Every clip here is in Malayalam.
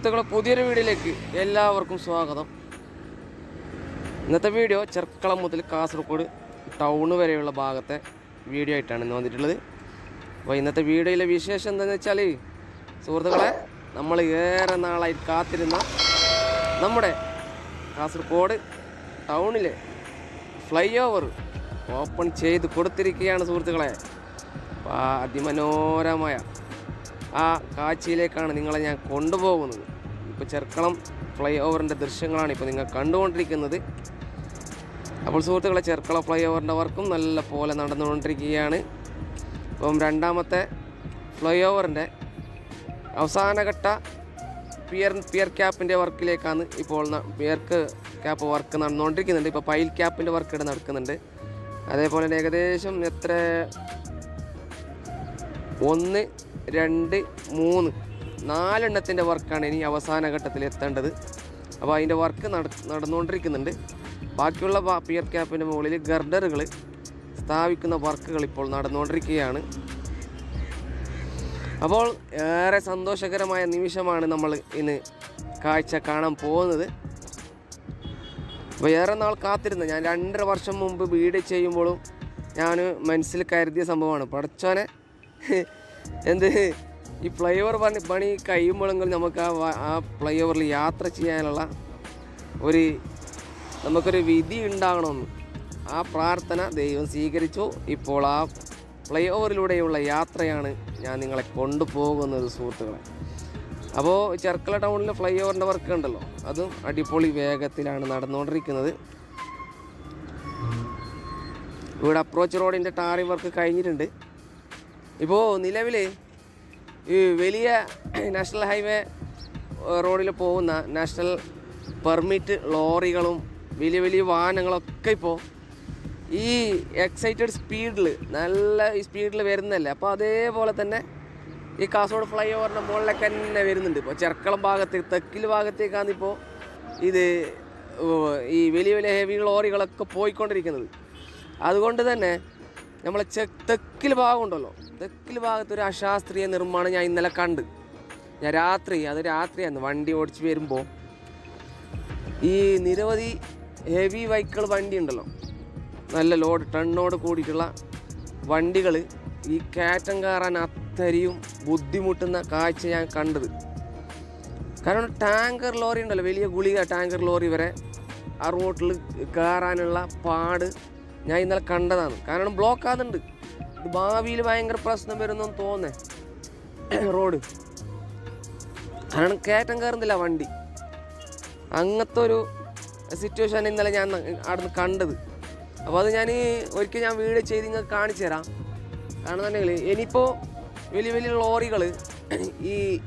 സുഹൃത്തുക്കളെ പുതിയൊരു വീഡിയോയിലേക്ക് എല്ലാവർക്കും സ്വാഗതം. ഇന്നത്തെ വീഡിയോ ചെർക്കളം മുതൽ കാസർഗോഡ് ടൗൺ വരെയുള്ള ഭാഗത്തെ വീഡിയോ ആയിട്ടാണ് ഇന്ന് വന്നിട്ടുള്ളത്. അപ്പോൾ ഇന്നത്തെ വീഡിയോയിലെ വിശേഷം എന്താണെന്ന് വെച്ചാൽ സുഹൃത്തുക്കളെ നമ്മൾ ഏറെ നാളായി കാത്തിരുന്ന നമ്മുടെ കാസർഗോഡ് ടൗണിലെ ഫ്ലൈ ഓവർ ഓപ്പൺ ചെയ്ത് കൊടുത്തിരിക്കുകയാണ് സുഹൃത്തുക്കളെ. അപ്പോൾ അതിമനോഹരമായ ആ കാഴ്ചയിലേക്കാണ് നിങ്ങളെ ഞാൻ കൊണ്ടുപോകുന്നത്. ഇപ്പോൾ ചെർക്കളം ഫ്ലൈ ഓവറിന്റെ ദൃശ്യങ്ങളാണ് ഇപ്പോൾ നിങ്ങൾ കണ്ടുകൊണ്ടിരിക്കുന്നത്. അപ്പോൾ സുഹൃത്തുക്കളെ ചെർക്കള ഫ്ലൈ ഓവറിന്റെ വർക്കും നല്ല പോലെ നടന്നുകൊണ്ടിരിക്കുകയാണ്. ഇപ്പം രണ്ടാമത്തെ ഫ്ലൈ ഓവറിന്റെ അവസാനഘട്ട പിയർ പിയർ ക്യാപ്പിന്റെ വർക്കിലേക്കാണ് ഇപ്പോൾ പിയർക്ക് ക്യാപ്പ് വർക്ക് നടന്നുകൊണ്ടിരിക്കുന്നുണ്ട്. ഇപ്പോൾ പൈൽ ക്യാപ്പിന്റെ വർക്ക് ഇവിടെ നടക്കുന്നുണ്ട്. അതേപോലെ ഏകദേശം എത്ര? ഒന്ന് രണ്ട് മൂന്ന് നാലെണ്ണത്തിന്റെ വർക്കാണ് ഇനി അവസാന ഘട്ടത്തിൽ എത്തേണ്ടത്. അപ്പോൾ അതിന്റെ വർക്ക് നട നടന്നുകൊണ്ടിരിക്കുന്നുണ്ട്. ബാക്കിയുള്ള പിയർ ക്യാപ്പിന്റെ മുകളിൽ ഗർഡറുകൾ സ്ഥാപിക്കുന്ന വർക്കുകൾ ഇപ്പോൾ നടന്നുകൊണ്ടിരിക്കുകയാണ്. അപ്പോൾ ഏറെ സന്തോഷകരമായ നിമിഷമാണ് നമ്മൾ ഇന്ന് കാഴ്ച കാണാൻ പോകുന്നത്. അപ്പോൾ ഏറെ നാൾ കാത്തിരുന്ന. ഞാൻ രണ്ടര വർഷം മുമ്പ് വീട് ചെയ്യുമ്പോഴും ഞാൻ മനസ്സിൽ കരുതിയ സംഭവമാണ്. പടച്ചോനെ എന്ത്? ഈ ഫ്ലൈ ഓവർ പണി പണി കഴിയുമ്പോഴെങ്കിലും നമുക്ക് ആ ആ ഫ്ലൈ ഓവറിൽ യാത്ര ചെയ്യാനുള്ള ഒരു നമുക്കൊരു വിധി ഉണ്ടാകണമെന്ന്. ആ പ്രാർത്ഥന ദൈവം സ്വീകരിച്ചു. ഇപ്പോൾ ആ ഫ്ലൈ ഓവറിലൂടെയുള്ള യാത്രയാണ് ഞാൻ നിങ്ങളെ കൊണ്ടുപോകുന്നത് സുഹൃത്തുക്കളെ. അപ്പോൾ ചെർക്കള ടൗണിലെ ഫ്ലൈ ഓവറിന്റെ വർക്ക് ഉണ്ടല്ലോ. അതും അടിപൊളി വേഗത്തിലാണ് നടന്നുകൊണ്ടിരിക്കുന്നത്. ഇവിടെ അപ്രോച്ച് റോഡിന്റെ ടാറി വർക്ക് കഴിഞ്ഞിട്ടുണ്ട്. ഇപ്പോൾ നിലവിൽ ഈ വലിയ നാഷണൽ ഹൈവേ റോഡിൽ പോകുന്ന നാഷണൽ പെർമിറ്റ് ലോറികളും വലിയ വലിയ വാഹനങ്ങളൊക്കെ ഇപ്പോൾ ഈ എക്സൈറ്റഡ് സ്പീഡിൽ നല്ല സ്പീഡിൽ വരുന്നതല്ലേ? അപ്പോൾ അതേപോലെ തന്നെ ഈ കാസർഗോഡ് ഫ്ലൈ ഓവറിന്റെ മുകളിലൊക്കെ തന്നെ വരുന്നുണ്ട് ഇപ്പോൾ ചെറുക്കളം ഭാഗത്ത് തെക്കിൽ ഭാഗത്തേക്കാണ് ഇപ്പോൾ ഇത് ഈ വലിയ വലിയ ഹെവി ലോറികളൊക്കെ പോയിക്കൊണ്ടിരിക്കുന്നത്. അതുകൊണ്ട് തന്നെ നമ്മളെ ചെ തെക്കിൽ ഭാഗമുണ്ടല്ലോ തെക്കിൽ ഭാഗത്ത് ഒരു അശാസ്ത്രീയ നിർമ്മാണം ഞാൻ ഇന്നലെ കണ്ട്. ഞാൻ രാത്രി അത് രാത്രിയായിരുന്നു വണ്ടി ഓടിച്ച് വരുമ്പോൾ ഈ നിരവധി ഹെവി വെഹിക്കിൾ വണ്ടി ഉണ്ടല്ലോ. നല്ല ലോഡ് ടണ്ണോട് കൂടിയിട്ടുള്ള വണ്ടികൾ ഈ കയറ്റം കയറാൻ അത്രയും ബുദ്ധിമുട്ടുന്ന കാഴ്ച ഞാൻ കണ്ടത്. കാരണം ടാങ്കർ ലോറി ഉണ്ടല്ലോ വലിയ ഗുളിക ടാങ്കർ ലോറി വരെ ആ റോട്ടിൽ കയറാനുള്ള പാട് ഞാൻ ഇന്നലെ കണ്ടതാണ്. കാരണം ബ്ലോക്ക് ആകുന്നുണ്ട്. ഭാവിയിൽ ഭയങ്കര പ്രശ്നം വരുന്നെന്ന് തോന്നേ. റോഡ്. കാരണം കയറ്റം കയറുന്നില്ല വണ്ടി. അങ്ങനത്തെ ഒരു സിറ്റുവേഷൻ ഇന്നലെ ഞാൻ അവിടുന്ന് കണ്ടത്. അപ്പോൾ അത് ഞാൻ ഒരിക്കൽ ഞാൻ വീഡിയോ ചെയ്ത് നിങ്ങൾക്ക് കാണിച്ചു തരാം. തന്നെ ഇനിയിപ്പോൾ വലിയ വലിയ ലോറികൾ ഈ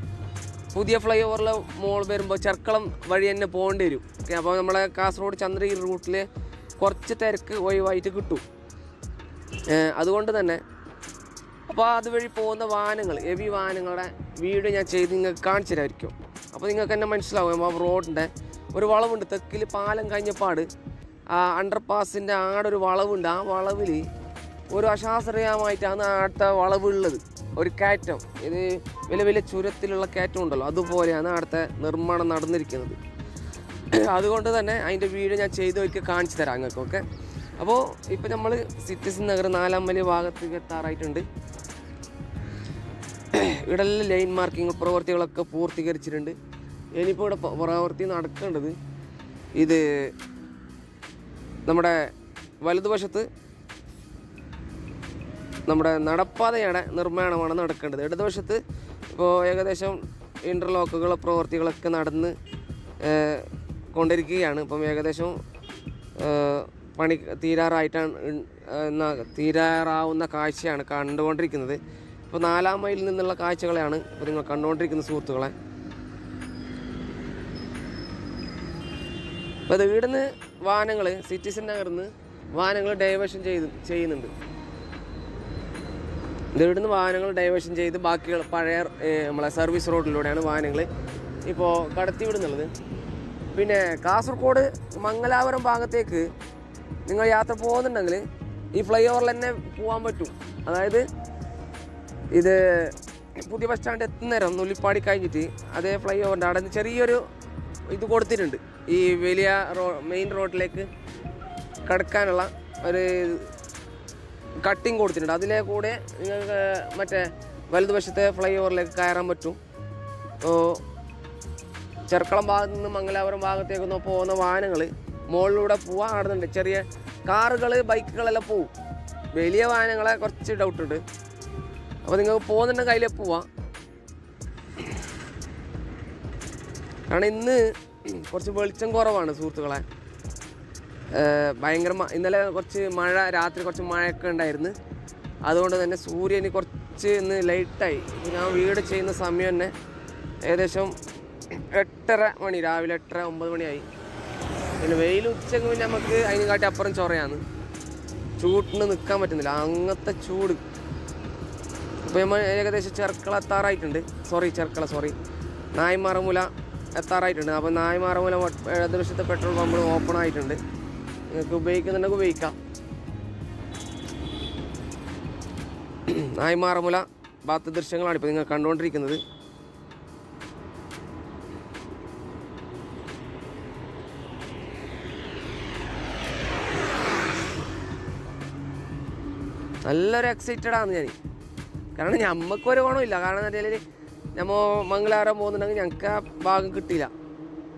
പുതിയ ഫ്ലൈ ഓവറിലെ മോൾ വരുമ്പോൾ ചെർക്കളം വഴി തന്നെ പോകേണ്ടി വരും. അപ്പോൾ നമ്മളെ കാസർഗോഡ് ചന്ദ്രഗിരി റൂട്ടിൽ കുറച്ച് തിരക്ക് ഒഴിവായിട്ട് കിട്ടും. അതുകൊണ്ട് തന്നെ അപ്പോൾ അതുവഴി പോകുന്ന വാഹനങ്ങൾ ഹെവി വാഹനങ്ങളുടെ വീഡിയോ ഞാൻ ചെയ്ത് നിങ്ങൾക്ക് കാണിച്ചു തരാമായിരിക്കും. അപ്പോൾ നിങ്ങൾക്ക് തന്നെ മനസ്സിലാവും ആ റോഡിന്റെ ഒരു വളവുണ്ട്. തെക്കിൽ പാലം കഴിഞ്ഞപ്പാട് ആ അണ്ടർ പാസിന്റെ ആടൊരു വളവുണ്ട്. ആ വളവിൽ ഒരു അശാസ്ത്രീയമായിട്ടാണ് ആടത്തെ വളവുള്ളത്. ഒരു കയറ്റം ഇത് വലിയ വലിയ ചുരത്തിലുള്ള കയറ്റം ഉണ്ടല്ലോ അതുപോലെയാണ് അടുത്ത നിർമ്മാണം നടന്നിരിക്കുന്നത്. അതുകൊണ്ട് തന്നെ അതിന്റെ വീഡിയോ ഞാൻ ചെയ്ത് ഒരിക്കൽ കാണിച്ചു തരാം നിങ്ങൾക്കൊക്കെ. അപ്പോൾ ഇപ്പോൾ നമ്മൾ സിറ്റിസൺ നഗർ നാലാം വലിയ ഭാഗത്തേക്ക് എത്താറായിട്ടുണ്ട്. ഇവിടെ ലൈൻ മാർക്കിംഗ് പ്രവൃത്തികളൊക്കെ പൂർത്തീകരിച്ചിട്ടുണ്ട്. ഇനിയിപ്പോൾ ഇവിടെ പ്രവർത്തി നടക്കേണ്ടത് ഇത് നമ്മുടെ വലതുവശത്ത് നമ്മുടെ നടപ്പാതയുടെ നിർമ്മാണമാണ് നടക്കേണ്ടത്. ഇടതുവശത്ത് ഇപ്പോൾ ഏകദേശം ഇന്റർലോക്കുകൾ പ്രവൃത്തികളൊക്കെ നടന്ന് കൊണ്ടിരിക്കുകയാണ്. ഇപ്പം ഏകദേശം പണി തീരാറായിട്ടാണ് തീരാറാവുന്ന കാഴ്ചയാണ് കണ്ടുകൊണ്ടിരിക്കുന്നത്. ഇപ്പോൾ നാലാം മൈലിൽ നിന്നുള്ള കാഴ്ചകളെയാണ് ഇപ്പോൾ നിങ്ങൾ കണ്ടുകൊണ്ടിരിക്കുന്ന സുഹൃത്തുക്കളെ. അപ്പോൾ ഇത് ഇവിടുന്ന് വാഹനങ്ങൾ സിറ്റിസൺ നഗർന്ന് വാഹനങ്ങൾ ഡൈവേഷൻ ചെയ്ത് ചെയ്യുന്നുണ്ട്. ഇവിടുന്ന് വാഹനങ്ങൾ ഡൈവേഷൻ ചെയ്ത് ബാക്കിയുള്ള പഴയ നമ്മളെ സർവീസ് റോഡിലൂടെയാണ് വാഹനങ്ങൾ ഇപ്പോൾ കടത്തി വിടുന്നുള്ളത് പിന്നെ കാസർഗോഡ് മംഗലാപുരം ഭാഗത്തേക്ക് നിങ്ങൾ യാത്ര പോകുന്നുണ്ടെങ്കിൽ ഈ ഫ്ലൈ ഓവറിൽ തന്നെ പോകാൻ പറ്റും. അതായത് ഇത് പുതിയ ബസ് സ്റ്റാൻഡ് എത്തുന്നേരം നുള്ളിപ്പാടി കഴിഞ്ഞിട്ട് അതേ ഫ്ലൈ ഓവറിന്റെ അവിടെ നിന്ന് ചെറിയൊരു ഇത് കൊടുത്തിട്ടുണ്ട്. ഈ വലിയ റോ മെയിൻ റോഡിലേക്ക് കടക്കാനുള്ള ഒരു കട്ടിങ് കൊടുത്തിട്ടുണ്ട്. അതിലെ കൂടെ നിങ്ങൾക്ക് മറ്റേ വലതുവശത്തെ ഫ്ലൈ ഓവറിലേക്ക് കയറാൻ പറ്റും. ചെർക്കളം ഭാഗത്തു നിന്ന് മംഗലാപുരം ഭാഗത്തേക്കൊന്ന് പോകുന്ന വാഹനങ്ങൾ മുകളിലൂടെ പോവാൻ നടന്നുണ്ട് ചെറിയ കാറുകൾ ബൈക്കുകളെല്ലാം പോവും. വലിയ വാഹനങ്ങളെ കുറച്ച് ഡൗട്ട് ഉണ്ട്. അപ്പോൾ നിങ്ങൾക്ക് പോകുന്നുണ്ടെങ്കിൽ കയ്യിലെ പോവാം. കാരണം ഇന്ന് കുറച്ച് വെളിച്ചം കുറവാണ് സുഹൃത്തുക്കളെ. ഭയങ്കര ഇന്നലെ കുറച്ച് മഴ രാത്രി കുറച്ച് മഴയൊക്കെ ഉണ്ടായിരുന്നു. അതുകൊണ്ട് തന്നെ സൂര്യന് കുറച്ച് ഇന്ന് ലൈറ്റായി ഞാൻ വീട് ചെയ്യുന്ന സമയം തന്നെ ഏകദേശം എട്ടര മണി രാവിലെ എട്ടര ഒമ്പത് മണിയായി. പിന്നെ വെയിൽ ഉച്ചയ്ക്ക് പിന്നെ നമുക്ക് അതിനെക്കാട്ടി അപ്പുറം ചൊറയാണ്. ചൂട്ടിന് നിൽക്കാൻ പറ്റുന്നില്ല. അങ്ങനത്തെ ചൂട്. ഇപ്പോൾ നമ്മൾ ഏകദേശം ചെർക്കള എത്താറായിട്ടുണ്ട്. സോറി ചെർക്കള സോറി നായ്മാറമൂല എത്താറായിട്ടുണ്ട്. അപ്പോൾ നായ്മാറമൂല ഇടത് വശത്തെ പെട്രോൾ പമ്പ് ഓപ്പൺ ആയിട്ടുണ്ട്. നിങ്ങൾക്ക് ഉപയോഗിക്കുന്നുണ്ടെങ്കിൽ ഉപയോഗിക്കാം. നായ്മാറമൂല ഭാഗത്ത് ദൃശ്യങ്ങളാണ് ഇപ്പോൾ നിങ്ങൾ കണ്ടുകൊണ്ടിരിക്കുന്നത്. നല്ലൊരു എക്സൈറ്റഡ് ആണ് ഞാൻ കാരണം ഞമ്മക്കൊരു ഗുണമില്ല കാരണം എന്താ വെച്ചാൽ നമ്മ മംഗലാപുരം പോകുന്നുണ്ടെങ്കിൽ ഞങ്ങൾക്ക് ആ ഭാഗം കിട്ടിയില്ല.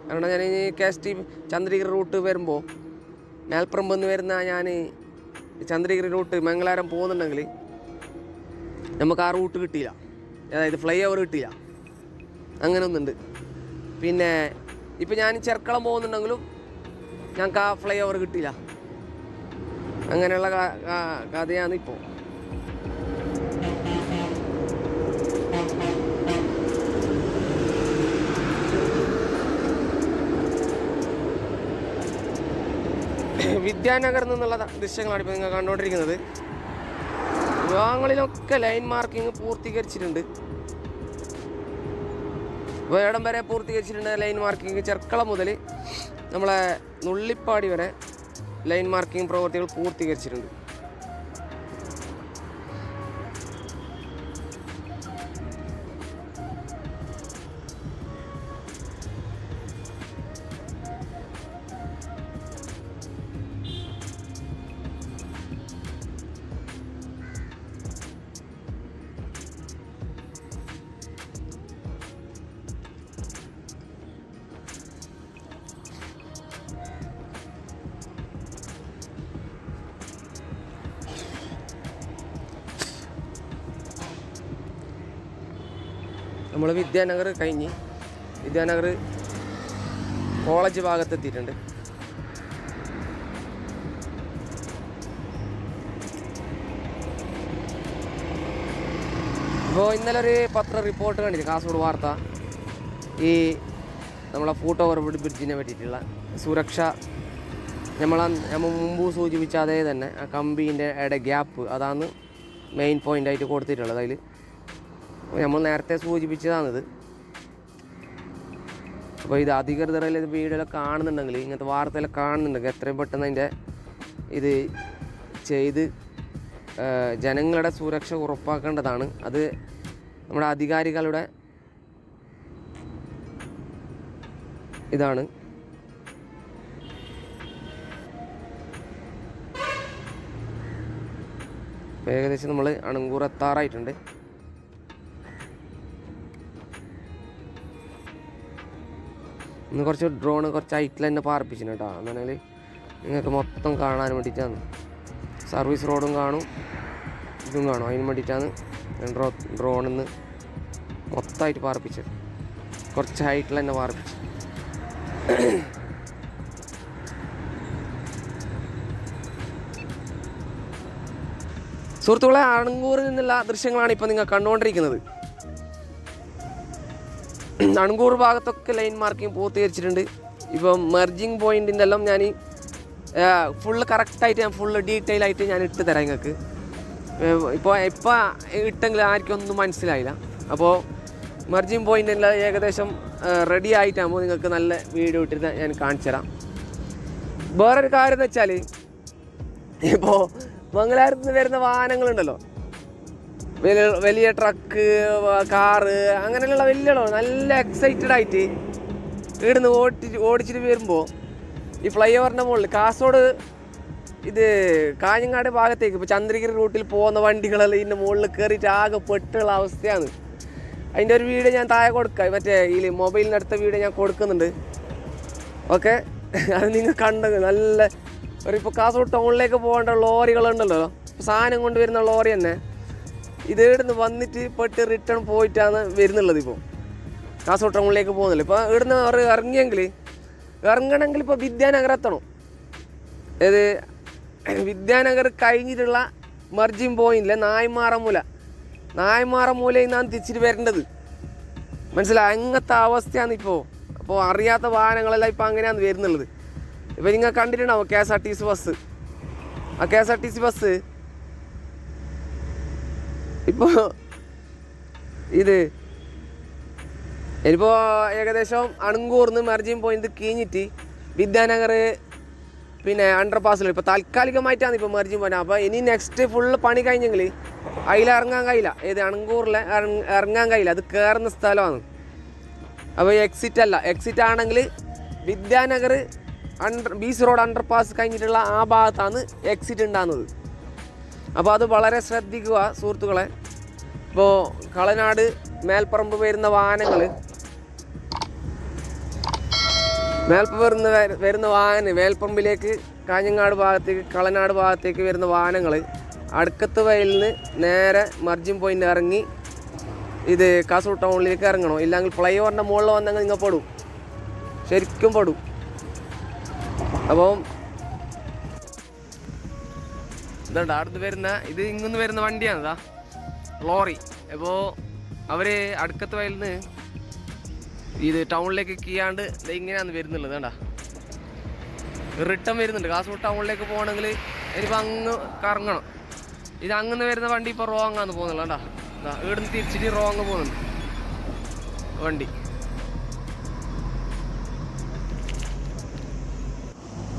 കാരണം ഞാൻ ഈ K S T Chandragiri route വരുമ്പോൾ മേൽപ്പുറം നിന്ന് വരുന്ന ഞാൻ ചന്ദ്രഗിരി റൂട്ട് മംഗളാരം പോകുന്നുണ്ടെങ്കിൽ നമുക്ക് ആ റൂട്ട് കിട്ടിയില്ല. അതായത് ഫ്ലൈ ഓവർ കിട്ടിയില്ല. അങ്ങനെ ഒന്നുണ്ട് പിന്നെ ഇപ്പം ഞാൻ ചെർക്കളം പോകുന്നുണ്ടെങ്കിലും ഞങ്ങൾക്ക് ആ ഫ്ലൈ ഓവർ കിട്ടിയില്ല. അങ്ങനെയുള്ള കഥയാണ് ഇപ്പോൾ വിദ്യാനഗറിൽ നിന്നുള്ള ദൃശ്യങ്ങളാണ് ഇപ്പോൾ നിങ്ങൾ കണ്ടുകൊണ്ടിരിക്കുന്നത് വിഭാഗങ്ങളിലൊക്കെ ലൈൻ മാർക്കിംഗ് പൂർത്തീകരിച്ചിട്ടുണ്ട്. ഇടം വരെ പൂർത്തീകരിച്ചിട്ടുണ്ട് ലൈൻ മാർക്കിംഗ് ചെർക്കളം മുതൽ നമ്മളെ നുള്ളിപ്പാടി വരെ. ലൈൻ മാർക്കിംഗ് പ്രവൃത്തികൾ പൂർത്തീകരിച്ചിട്ടുണ്ട്. നമ്മൾ വിദ്യാനഗർ കഴിഞ്ഞ് വിദ്യാനഗർ കോളേജ് ഭാഗത്തെത്തിയിട്ടുണ്ട്. ഇപ്പോൾ ഇന്നലെ ഒരു പത്ര റിപ്പോർട്ട് കണ്ടിരുന്നു കാസർഗോഡ് വാർത്ത. ഈ നമ്മളെ ഫൂട്ട് ഓവർ ബ്രിഡ്ജിനെ പറ്റിയിട്ടുള്ള സുരക്ഷ. നമ്മൾ നമ്മൾ മുമ്പ് സൂചിപ്പിച്ച അതേ തന്നെ ആ കമ്പീന്റെ ഇട ഗ്യാപ്പ് അതാണ് മെയിൻ പോയിന്റ് ആയിട്ട് കൊടുത്തിട്ടുള്ളത്. അതിൽ നമ്മൾ നേരത്തെ സൂചിപ്പിച്ചതാണിത്. അപ്പോൾ ഇത് അധികൃതരെല്ലാം ഇത് വീഡിയോയിലൊക്കെ കാണുന്നുണ്ടെങ്കിൽ ഇങ്ങനത്തെ വാർത്തയിലൊക്കെ കാണുന്നുണ്ടെങ്കിൽ എത്രയും പെട്ടെന്ന് അതിന്റെ ഇത് ചെയ്ത് ജനങ്ങളുടെ സുരക്ഷ ഉറപ്പാക്കേണ്ടതാണ്. അത് നമ്മുടെ അധികാരികളുടെ ഇതാണ്. ഏകദേശം നമ്മൾ അണങ്കൂർ എത്താറായിട്ടുണ്ട്. ഇന്ന് കുറച്ച് ഡ്രോൺ കുറച്ച് ഹൈറ്റിൽ തന്നെ പാർപ്പിച്ചിന് കേട്ടോ. എന്നാണെങ്കിൽ നിങ്ങൾക്ക് മൊത്തം കാണാൻ വേണ്ടിയിട്ടാണ്. സർവീസ് റോഡും കാണും. ഇതും കാണും. അതിന് വേണ്ടിയിട്ടാണ് ഞാൻ ഡ്രോ ഡ്രോണിൽ നിന്ന് മൊത്തമായിട്ട് പാർപ്പിച്ചത്. കുറച്ച് ഹൈറ്റിൽ തന്നെ പാർപ്പിച്ചു സുഹൃത്തുക്കളെ അണങ്കൂറിൽ നിന്നുള്ള ദൃശ്യങ്ങളാണ് ഇപ്പോൾ നിങ്ങൾ കണ്ടുകൊണ്ടിരിക്കുന്നത്. അണങ്കൂർ ഭാഗത്തൊക്കെ ലൈൻ മാർക്കിംഗ് പൂർത്തീകരിച്ചിട്ടുണ്ട്. ഇപ്പം മെർജിങ് പോയിന്റിന്റെ എല്ലാം ഞാൻ ഫുള്ള് കറക്റ്റായിട്ട് ഞാൻ ഫുള്ള് ഡീറ്റെയിൽ ആയിട്ട് ഞാൻ ഇട്ട് തരാം നിങ്ങൾക്ക് ഇപ്പോൾ ഇപ്പോൾ ഇട്ടെങ്കിൽ ആർക്കും ഒന്നും മനസ്സിലായില്ല. അപ്പോൾ മെർജിങ് പോയിന്റെല്ലാം ഏകദേശം റെഡി ആയിട്ടാകുമ്പോൾ നിങ്ങൾക്ക് നല്ല വീഡിയോ ഇട്ടിട്ട് ഞാൻ കാണിച്ചു തരാം. വേറൊരു കാര്യം എന്ന് വെച്ചാൽ ഇപ്പോൾ മംഗലാപുരത്ത് നിന്ന് വരുന്ന വാഹനങ്ങളുണ്ടല്ലോ. വലിയ വലിയ ട്രക്ക് കാറ് അങ്ങനെയുള്ള വലിയ നല്ല എക്സൈറ്റഡ് ആയിട്ട് ഇവിടുന്ന് ഓടി ഓടിച്ചിട്ട് വരുമ്പോൾ ഈ ഫ്ലൈ ഓവറിന്റെ മുകളിൽ കാസർഗോഡ് ഇത് കാഞ്ഞങ്ങാട് ഭാഗത്തേക്ക് ഇപ്പോൾ ചന്ദ്രഗിരി റൂട്ടിൽ പോകുന്ന വണ്ടികളെല്ലാം ഇതിന്റെ മുകളിൽ കയറിയിട്ട് ആകെ പെട്ടുള്ള അവസ്ഥയാണ്. അതിന്റെ ഒരു വീഡിയോ ഞാൻ താഴെ കൊടുക്കാം. മറ്റേ ഈ മൊബൈലിനടുത്ത വീഡിയോ ഞാൻ കൊടുക്കുന്നുണ്ട്. ഓക്കെ? അത് നിങ്ങൾ കണ്ടത് നല്ല ഒരു ഇപ്പോൾ കാസർഗോഡ് ടൗണിലേക്ക് പോകേണ്ട ലോറികളുണ്ടല്ലോ. സാധനം കൊണ്ടുവരുന്ന ലോറി തന്നെ. ഇത് ഇവിടുന്ന് വന്നിട്ട് പെട്ട് റിട്ടേൺ പോയിട്ടാണ് വരുന്നുള്ളത് ഇപ്പോൾ കാസർഗോഡ് ടൗണിലേക്ക് പോകുന്നില്ല. ഇപ്പോൾ ഇവിടുന്ന് അവർ ഇറങ്ങിയെങ്കിൽ ഇറങ്ങണമെങ്കിൽ ഇപ്പോൾ വിദ്യാനഗർ എത്തണം. ഏത് വിദ്യാനഗർ കഴിഞ്ഞിട്ടുള്ള മർജിങ് പോയിന്റിലെ നായ്മാറമൂല നായ്മാറമൂലയിൽ നിന്നാണ് തിരിച്ചിട്ട് വരേണ്ടത്. മനസ്സിലായി? അങ്ങനത്തെ അവസ്ഥയാണ് ഇപ്പോൾ അപ്പോൾ അറിയാത്ത വാഹനങ്ങളെല്ലാം ഇപ്പോൾ അങ്ങനെയാണ് വരുന്നുള്ളത്. ഇപ്പോൾ നിങ്ങൾ കണ്ടിട്ടുണ്ടാവും K S R T C bus. ആ K S R T C bus ഇപ്പോൾ ഇത് ഇനിയിപ്പോൾ ഏകദേശം അണുങ്കൂർന്ന് മെർജിങ് പോയിന്റ് കീഞ്ഞിട്ട് വിദ്യാനഗർ പിന്നെ അണ്ടർ പാസ് ഇപ്പോൾ താൽക്കാലികമായിട്ടാണ് ഇപ്പോൾ മെർജിങ് പോയിന്റ് അപ്പോൾ ഇനി നെക്സ്റ്റ് ഫുള്ള് പണി കഴിഞ്ഞെങ്കിൽ അതിൽ ഇറങ്ങാൻ കഴിയില്ല. ഏത് അണുങ്കൂറിലെ ഇറങ്ങാൻ കഴിയില്ല. അത് കയറുന്ന സ്ഥലമാണ്. അപ്പോൾ എക്സിറ്റ് അല്ല. എക്സിറ്റ് ആണെങ്കിൽ Vidyanagar under beach road underpass കഴിഞ്ഞിട്ടുള്ള ആ ഭാഗത്താണ് എക്സിറ്റ് ഉണ്ടാകുന്നത് അപ്പോൾ അത് വളരെ ശ്രദ്ധിക്കുക സുഹൃത്തുക്കളെ. ഇപ്പോൾ കളനാട് മേൽപ്പറമ്പ് വരുന്ന വാഹനങ്ങൾ. മേൽപ്പ് വരുന്ന വരുന്ന വാഹനം മേൽപ്പറമ്പിലേക്ക് കാഞ്ഞങ്ങാട് ഭാഗത്തേക്ക് കളനാട് ഭാഗത്തേക്ക് വരുന്ന വാഹനങ്ങൾ. അടുക്കത്ത് വയലിൽ നിന്ന് നേരെ മർജിൻ പോയിന്റ് ഇറങ്ങി ഇത് കാസർഗോഡ് ടൗണിലേക്ക് ഇറങ്ങണം. ഇല്ലെങ്കിൽ ഫ്ലൈ ഓവറിന്റെ മുകളിൽ വന്നെങ്കിൽ നിങ്ങൾ പെടും. ശരിക്കും പെടും. അപ്പം ഇതുണ്ട് അടുത്ത് വരുന്ന ഇത് ഇങ്ങന്ന് വരുന്ന വണ്ടിയാണ് ഇതാ. ലോറി. അപ്പോൾ അവർ അടുക്കത്ത് വയലിൽ നിന്ന് ഇത് ടൗണിലേക്ക് കീയാണ്ട് ഇങ്ങനെയാണ് വരുന്നുള്ളത് വേണ്ട റിട്ടേൺ വരുന്നുണ്ട്. കാസർഗോഡ് ടൗണിലേക്ക് പോകണമെങ്കിൽ ഇനിയിപ്പോൾ അങ്ങ് കറങ്ങണം. ഇത് അങ്ങനെ വരുന്ന വണ്ടി ഇപ്പോൾ റോങ് ആണ് പോകുന്നുള്ളൂ ഇതാ ഇവിടുന്ന് തിരിച്ചിട്ട് റോങ് പോകുന്നുണ്ട്. വണ്ടി.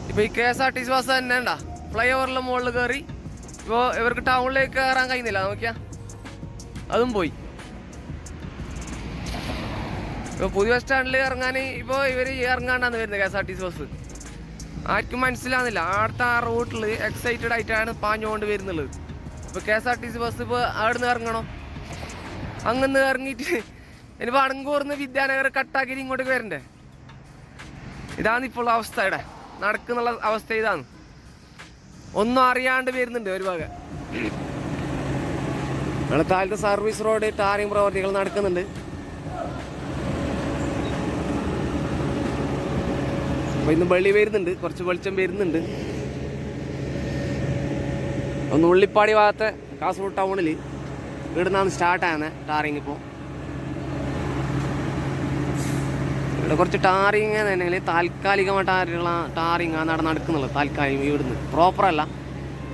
ഇപ്പോൾ ഈ K S R T C bus തന്നെ ഉണ്ടാ ഫ്ലൈ ഓവറിലെ മുകളിൽ കയറി ഇപ്പോൾ ഇവർക്ക് ടൗണിലേക്ക് കയറാൻ കഴിയുന്നില്ല. നോക്കിയാ. അതും പോയി. ഇപ്പോൾ പുതിയ ബസ് സ്റ്റാൻഡിൽ ഇറങ്ങാൻ ഇപ്പോൾ ഇവർ ഇറങ്ങാണ്ടാണ് വരുന്നത് K S R T C bus ആർക്കും മനസ്സിലാവുന്നില്ല. അടുത്ത ആ റൂട്ടിൽ എക്സൈറ്റഡ് ആയിട്ടാണ് പാഞ്ഞുകൊണ്ട് വരുന്നുള്ളത് ഇപ്പോൾ K S R T C bus ഇപ്പോൾ അവിടെ നിന്ന് ഇറങ്ങണോ? അങ്ങനെ ഇറങ്ങിയിട്ട് ഇനിയിപ്പോൾ അണങ്കൂർന്ന് വിദ്യാനഗർ കട്ടാക്കി ഇങ്ങോട്ടേക്ക് വരണ്ടേ? ഇതാണ് ഇപ്പോൾ അവസ്ഥ ഇവിടെ നടക്കുന്നുള്ള അവസ്ഥ ഇതാണ്. ഒന്നും അറിയാണ്ട് വരുന്നുണ്ട് ഒരു ഭാഗം നമ്മളെ സർവീസ് റോഡ് ടാറിംഗ് പ്രവർത്തികൾ നടക്കുന്നുണ്ട്. അപ്പൊ ഇന്ന് വെള്ളി വരുന്നുണ്ട്. കുറച്ച് വെളിച്ചം വരുന്നുണ്ട്. ഒന്ന് ഉള്ളിപ്പാടി ഭാഗത്തെ കാസർഗോഡ് ടൗണിൽ ഇവിടുന്നാണ് സ്റ്റാർട്ടാകുന്നത് ടാറിങ് ഇപ്പോൾ ഇവിടെ കുറച്ച് ടാറിങ് തന്നെ താൽക്കാലികമായിട്ടുള്ള ടാറിങ് ആണ് അവിടെ നടക്കുന്നുള്ളത് താൽക്കാലികം ഇവിടുന്ന്. പ്രോപ്പർ അല്ല.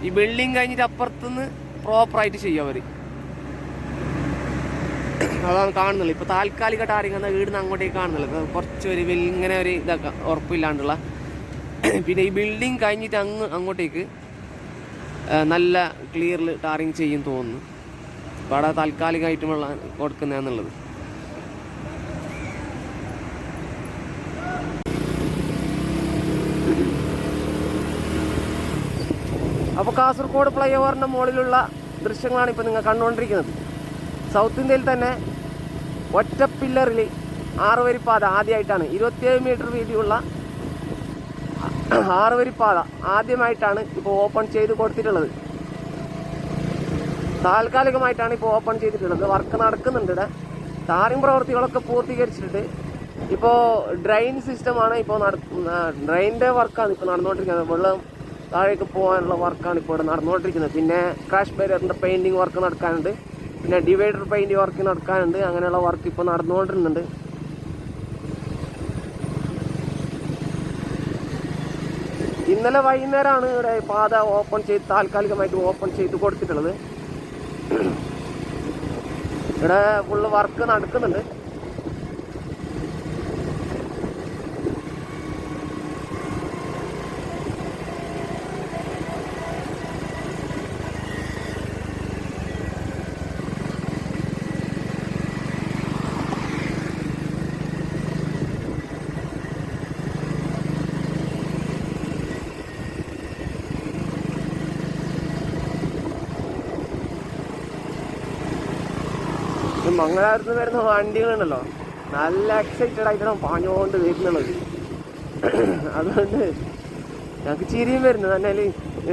ഈ ബിൽഡിങ് കഴിഞ്ഞിട്ട് അപ്പുറത്തുനിന്ന് പ്രോപ്പറായിട്ട് ചെയ്യും അവർ അതാണ് കാണുന്നുള്ളത് ഇപ്പോൾ താൽക്കാലിക ടാറിങ് എന്നാൽ വീടിന് അങ്ങോട്ടേക്ക് കാണുന്നുള്ളത് കുറച്ച് ഒരു ഇങ്ങനെ ഒരു ഇതൊക്കെ ഉറപ്പില്ലാണ്ടുള്ള പിന്നെ ഈ ബിൽഡിങ് കഴിഞ്ഞിട്ട് അങ്ങ് അങ്ങോട്ടേക്ക് നല്ല ക്ലിയറിൽ ടാറിങ് ചെയ്യും തോന്നുന്നു. അപ്പോൾ അവിടെ താൽക്കാലികമായിട്ടുമുള്ള കൊടുക്കുന്നതെന്നുള്ളത്. അപ്പോൾ കാസർഗോഡ് ഫ്ലൈ ഓവറിന്റെ മുകളിലുള്ള ദൃശ്യങ്ങളാണ് ഇപ്പോൾ നിങ്ങൾ കണ്ടുകൊണ്ടിരിക്കുന്നത്. സൗത്ത് ഇന്ത്യയിൽ തന്നെ ഒറ്റ പില്ലറിൽ ആറ് വരിപ്പാത ആദ്യമായിട്ടാണ് ഇരുപത്തിയേഴ് മീറ്റർ വീതിയുള്ള ആറ് വരിപ്പാത ആദ്യമായിട്ടാണ് ഇപ്പോൾ ഓപ്പൺ ചെയ്ത് കൊടുത്തിട്ടുള്ളത്. താൽക്കാലികമായിട്ടാണ് ഇപ്പോൾ ഓപ്പൺ ചെയ്തിട്ടുള്ളത്. വർക്ക് നടക്കുന്നുണ്ട് ഇവിടെ. ടാറിംഗ് പ്രവൃത്തികളൊക്കെ പൂർത്തീകരിച്ചിട്ടുണ്ട്. ഇപ്പോൾ ഡ്രെയിൻ സിസ്റ്റമാണ് ഇപ്പോൾ നട ഡ്രെയിനിന്റെ വർക്കാണ് ഇപ്പോൾ നടന്നുകൊണ്ടിരിക്കുന്നത്. വെള്ളം താഴേക്ക് പോകാനുള്ള വർക്കാണ് ഇപ്പോൾ ഇവിടെ നടന്നുകൊണ്ടിരിക്കുന്നത്. പിന്നെ ക്രാഷ് ബാരിയറിന്റെ പെയിന്റിങ് വർക്ക് നടക്കാനുണ്ട്. പിന്നെ ഡിവൈഡർ പെയിന്റ് വർക്ക് നടക്കാനുണ്ട്. അങ്ങനെയുള്ള വർക്ക് ഇപ്പോൾ നടന്നുകൊണ്ടിരുന്നുണ്ട്. ഇന്നലെ വൈകുന്നേരമാണ് ഇവിടെ പാത ഓപ്പൺ ചെയ്ത് താൽക്കാലികമായിട്ട് ഓപ്പൺ ചെയ്ത് കൊടുത്തിട്ടുള്ളത്. ഇവിടെ ഫുള്ള് വർക്ക് നടക്കുന്നുണ്ട്. കാരണം മംഗലാപുരത്ത് നിന്ന് വരുന്ന വണ്ടികളുണ്ടല്ലോ നല്ല എക്സൈറ്റഡ് ആയിട്ടാണ് പാഞ്ഞോണ്ട് വരുന്നുള്ളത് അതുകൊണ്ട് ഞങ്ങൾക്ക് ചിരിയും വരുന്നു. തന്നെ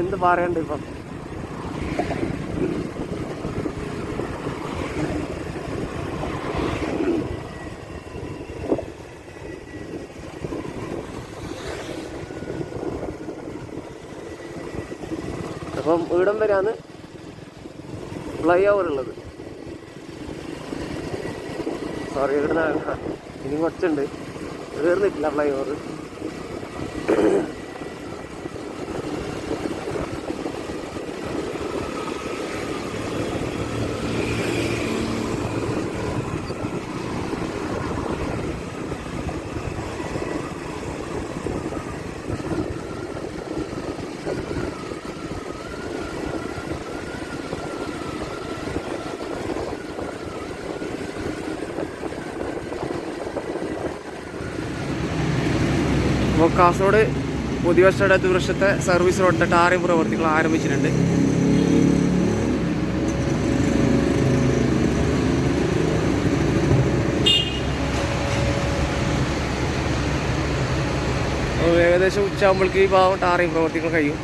എന്ത് പറയണ്ട ഇപ്പം? അപ്പം ഇവിടം വരെയാണ് ഫ്ലൈ ഓവർ ഉള്ളത്. ഇവിടുന്ന് ഇനി കുറച്ചുണ്ട്. തീർന്നിട്ടില്ല ഫ്ലൈ ഓവർ കാസർഗോഡ് പുതിയ വർഷയുടെ ദൂരത്തെ സർവീസ് റോഡിന്റെ ടാറിംഗ് പ്രവർത്തികൾ ആരംഭിച്ചിട്ടുണ്ട്. ഏകദേശം ഉച്ചയാകുമ്പോഴേക്ക് ഈ ഭാഗം ടാറിംഗ് പ്രവർത്തികൾ കഴിയും.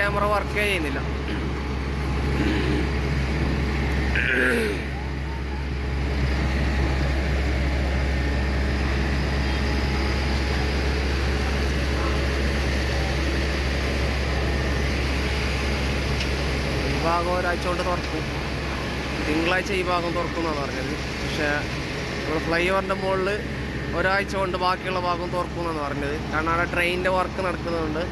ക്യാമറ വർക്ക് ചെയ്യുന്നില്ല. ഭാഗം ഒരാഴ്ച കൊണ്ട് തുറക്കും. തിങ്കളാഴ്ച ഈ ഭാഗം തുറക്കും എന്നാണ് പറഞ്ഞത്. പക്ഷേ നമ്മൾ ഫ്ലൈ ഓവറിന്റെ മുകളിൽ ഒരാഴ്ച കൊണ്ട് ബാക്കിയുള്ള ഭാഗം തുറക്കും എന്നാണ് പറഞ്ഞത്. കാരണം അവിടെ ട്രെയിനിന്റെ വർക്ക് നടക്കുന്നതുകൊണ്ട്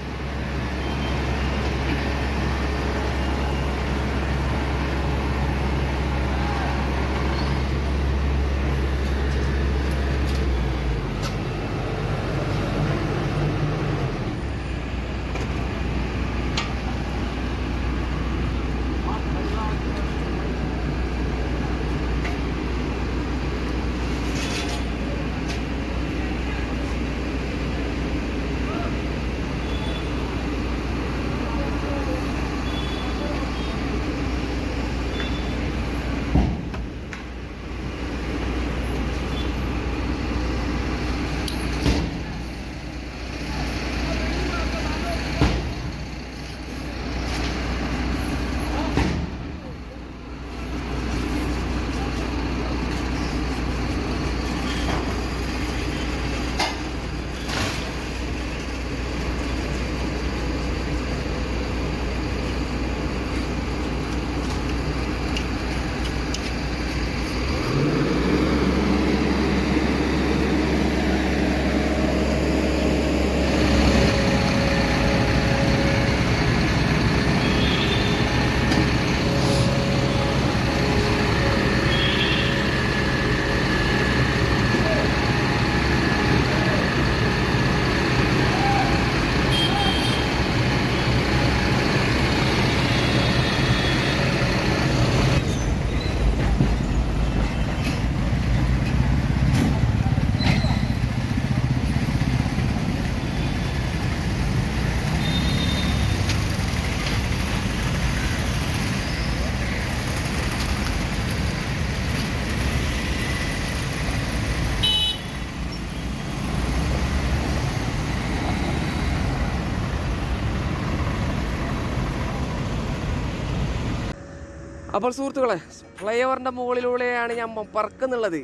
അപ്പോൾ സുഹൃത്തുക്കളെ ഫ്ലൈ ഓവറിന്റെ മുകളിലൂടെയാണ് ഞാൻ പറക്കുന്നുള്ളത്.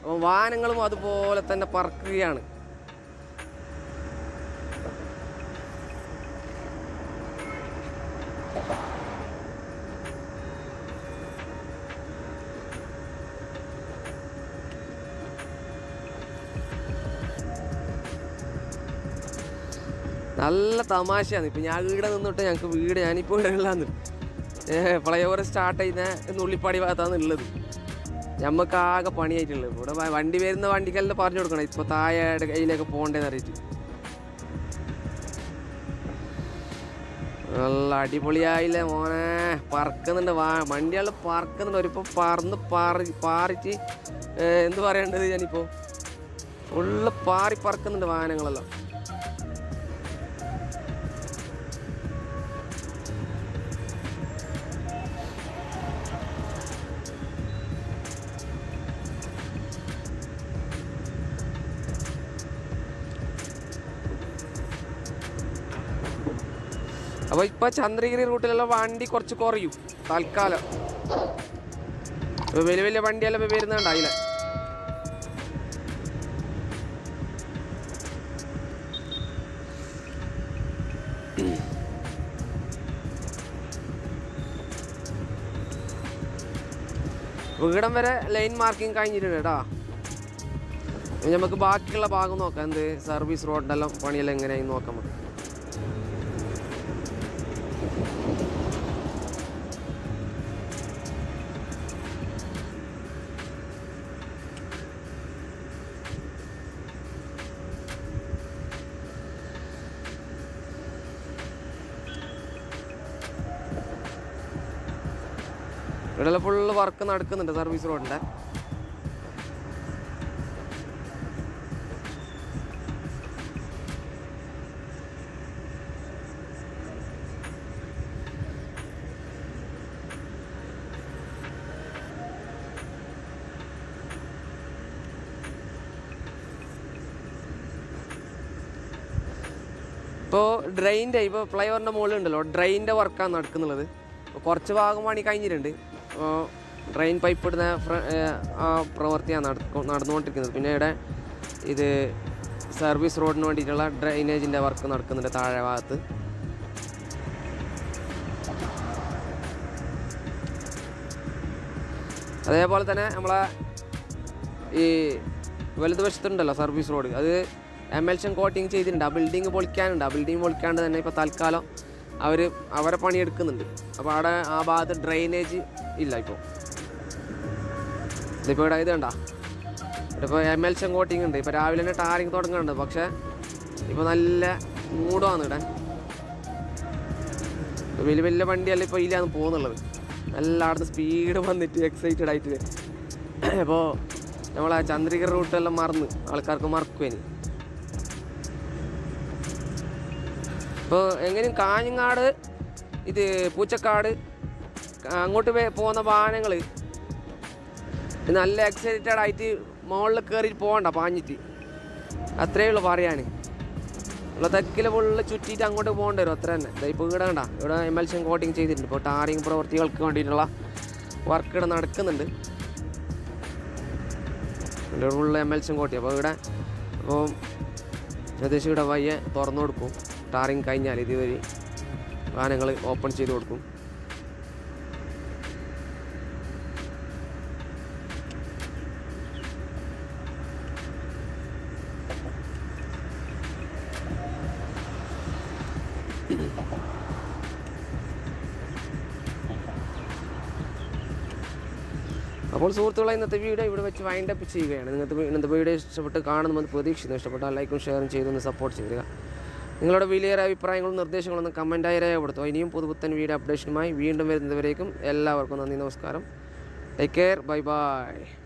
അപ്പോൾ വാഹനങ്ങളും അതുപോലെ തന്നെ പറക്കുകയാണ്. നല്ല തമാശയാണ്. ഇപ്പം ഞാൻ ഇവിടെ നിന്നിട്ട് ഞങ്ങൾക്ക് വീട് ഞാനിപ്പോൾ ഇവിടെ ഉള്ളതാണ്. ഫ്ലൈ ഓവർ സ്റ്റാർട്ട് ചെയ്യുന്ന നുള്ളിപ്പാടി ഭാഗത്താണ് ഉള്ളത്. നമുക്ക് ആകെ പണിയായിട്ടുള്ളത്. ഇവിടെ വണ്ടി വരുന്ന വണ്ടിക്കെല്ലാം പറഞ്ഞു കൊടുക്കണം. ഇപ്പോൾ താഴെ കയ്യിലേക്ക് പോകണ്ടേന്ന് അറിയിച്ചു. നല്ല അടിപൊളിയായില്ലേ മോനെ. പറക്കുന്നുണ്ട് വാ വണ്ടികൾ പറക്കുന്നുണ്ട്. ഒരിപ്പോൾ പറന്ന് പാറി പാറിച്ച് എന്ത് പറയേണ്ടത് ഞാനിപ്പോൾ ഫുള്ള് പാറി പറക്കുന്നുണ്ട് വാഹനങ്ങളെല്ലാം. അപ്പോൾ ഇപ്പൊ ചന്ദ്രഗിരി റൂട്ടിലുള്ള വണ്ടി കുറച്ച് കുറയും. തൽക്കാലം. വലിയ വലിയ വണ്ടിയെല്ലാം ഇപ്പോൾ വരുന്നുണ്ടായില്ല വീടം വരെ ലൈൻ മാർക്കിംഗ് കഴിഞ്ഞിട്ടുണ്ട് കേട്ടോ. നമുക്ക് ബാക്കിയുള്ള ഭാഗം നോക്കാം. എന്ത്? സർവീസ് റോഡിന്റെ പണിയെല്ലാം എങ്ങനെയായി നോക്കാം വർക്ക് നടക്കുന്നുണ്ട് സർവീസ് റോഡിന്റെ ഇപ്പോൾ ഡ്രെയിന്റെ ഇപ്പോൾ ഫ്ലൈ ഓവറിന്റെ മുകളിലുണ്ടല്ലോ ഡ്രെയിന്റെ വർക്കാണ് നടക്കുന്നുള്ളത്. കുറച്ച് ഭാഗം പണി കഴിഞ്ഞിട്ടുണ്ട്. ഡ്രെയിൻ പൈപ്പ് ഇടുന്ന ആ പ്രവൃത്തിയാണ് നടന്നുകൊണ്ടിരിക്കുന്നത്. പിന്നെ ഇവിടെ ഇത് സർവീസ് റോഡിന് വേണ്ടിയിട്ടുള്ള ഡ്രെയിനേജിന്റെ വർക്ക് നടക്കുന്നുണ്ട് താഴെ ഭാഗത്ത്. അതേപോലെ തന്നെ നമ്മളെ ഈ വലതുവശത്തുണ്ടല്ലോ സർവീസ് റോഡ്. അത് എമൽഷൻ കോട്ടിങ് ചെയ്തിട്ടുണ്ട്. ആ ബിൽഡിങ് പൊളിക്കാനുണ്ട്. ആ ബിൽഡിങ് പൊളിക്കാണ്ട് തന്നെ ഇപ്പോൾ തൽക്കാലം അവർ അവരെ പണിയെടുക്കുന്നുണ്ട്. അപ്പോൾ അവിടെ ആ ഭാഗത്ത് ഡ്രെയിനേജ് ഇല്ല ഇപ്പോൾ ഇതിപ്പോൾ ഇവിടെ ഇത് കണ്ട? ഇവിടെ എം എൽ ചെങ്കോട്ടിങ് ഉണ്ട്. ഇപ്പോൾ രാവിലെ തന്നെ ടാറിങ് തുടങ്ങുന്നുണ്ട് പക്ഷേ ഇപ്പോൾ നല്ല മൂടമാണ് ഇവിടെ. വലിയ വലിയ വണ്ടിയല്ല ഇപ്പോൾ ഇതിലാണ് പോകുന്നുള്ളത്. നല്ല അവിടുന്ന് സ്പീഡ് വന്നിട്ട് എക്സൈറ്റഡ് ആയിട്ട് അപ്പോൾ നമ്മളെ ചന്ദ്രിക റൂട്ടെല്ലാം മറന്ന് ആൾക്കാർക്ക് മറക്കുവേനി ഇപ്പോൾ എങ്ങനെയും കാഞ്ഞങ്ങാട് ഇത് പൂച്ചക്കാട് അങ്ങോട്ട് പോകുന്ന വാഹനങ്ങൾ നല്ല എക്സൈറ്റഡ് ആയിട്ട് മുകളിൽ കയറി പോകണ്ട പാഞ്ഞിട്ട്. അത്രയേ ഉള്ളൂ പറയാൻ ഉള്ള തെക്കിൽ ഫുള്ള് ചുറ്റിയിട്ട് അങ്ങോട്ട് പോകേണ്ടി വരും അത്ര തന്നെ. ഇപ്പോൾ ഇവിടെ കണ്ട ഇവിടെ എമൽഷൻ കോട്ടിങ് ചെയ്തിട്ടുണ്ട്. ഇപ്പോൾ ടാറിങ് പ്രവൃത്തികൾക്ക് വേണ്ടിയിട്ടുള്ള വർക്ക് ഇവിടെ നടക്കുന്നുണ്ട്. ഇവിടെ ഫുള്ള് എമൽഷൻ കോട്ടി അപ്പോൾ ഇവിടെ അപ്പോൾ ഏകദേശം ഇവിടെ വയ്യ തുറന്നു കൊടുക്കും. ടാറിങ് കഴിഞ്ഞാൽ ഇതുവരെ വാഹനങ്ങൾ ഓപ്പൺ ചെയ്ത് കൊടുക്കും. സുഹൃത്തുക്കളെ ഇന്നത്തെ വീഡിയോ ഇവിടെ വെച്ച് വൈൻഡ് അപ്പ് ചെയ്യുകയാണ്. നിങ്ങൾക്ക് ഇന്നത്തെ വീഡിയോ ഇഷ്ടപ്പെട്ട് കാണുമെന്ന് പ്രതീക്ഷിക്കുന്നു. ഇഷ്ടപ്പെട്ടാൽ ലൈക്കും ഷെയറും ചെയ്തൊന്ന് സപ്പോർട്ട് ചെയ്യുക നിങ്ങളുടെ വലിയ അഭിപ്രായങ്ങളും നിർദ്ദേശങ്ങളും ഒന്ന് കമന്റായി രേഖപ്പെടുത്തുക. ഇനിയും പുതുപുത്തൻ വീഡിയോ അപ്ഡേഷനുമായി വീണ്ടും വരുന്നവരേക്കും എല്ലാവർക്കും നന്ദി നമസ്കാരം. Take care bye bye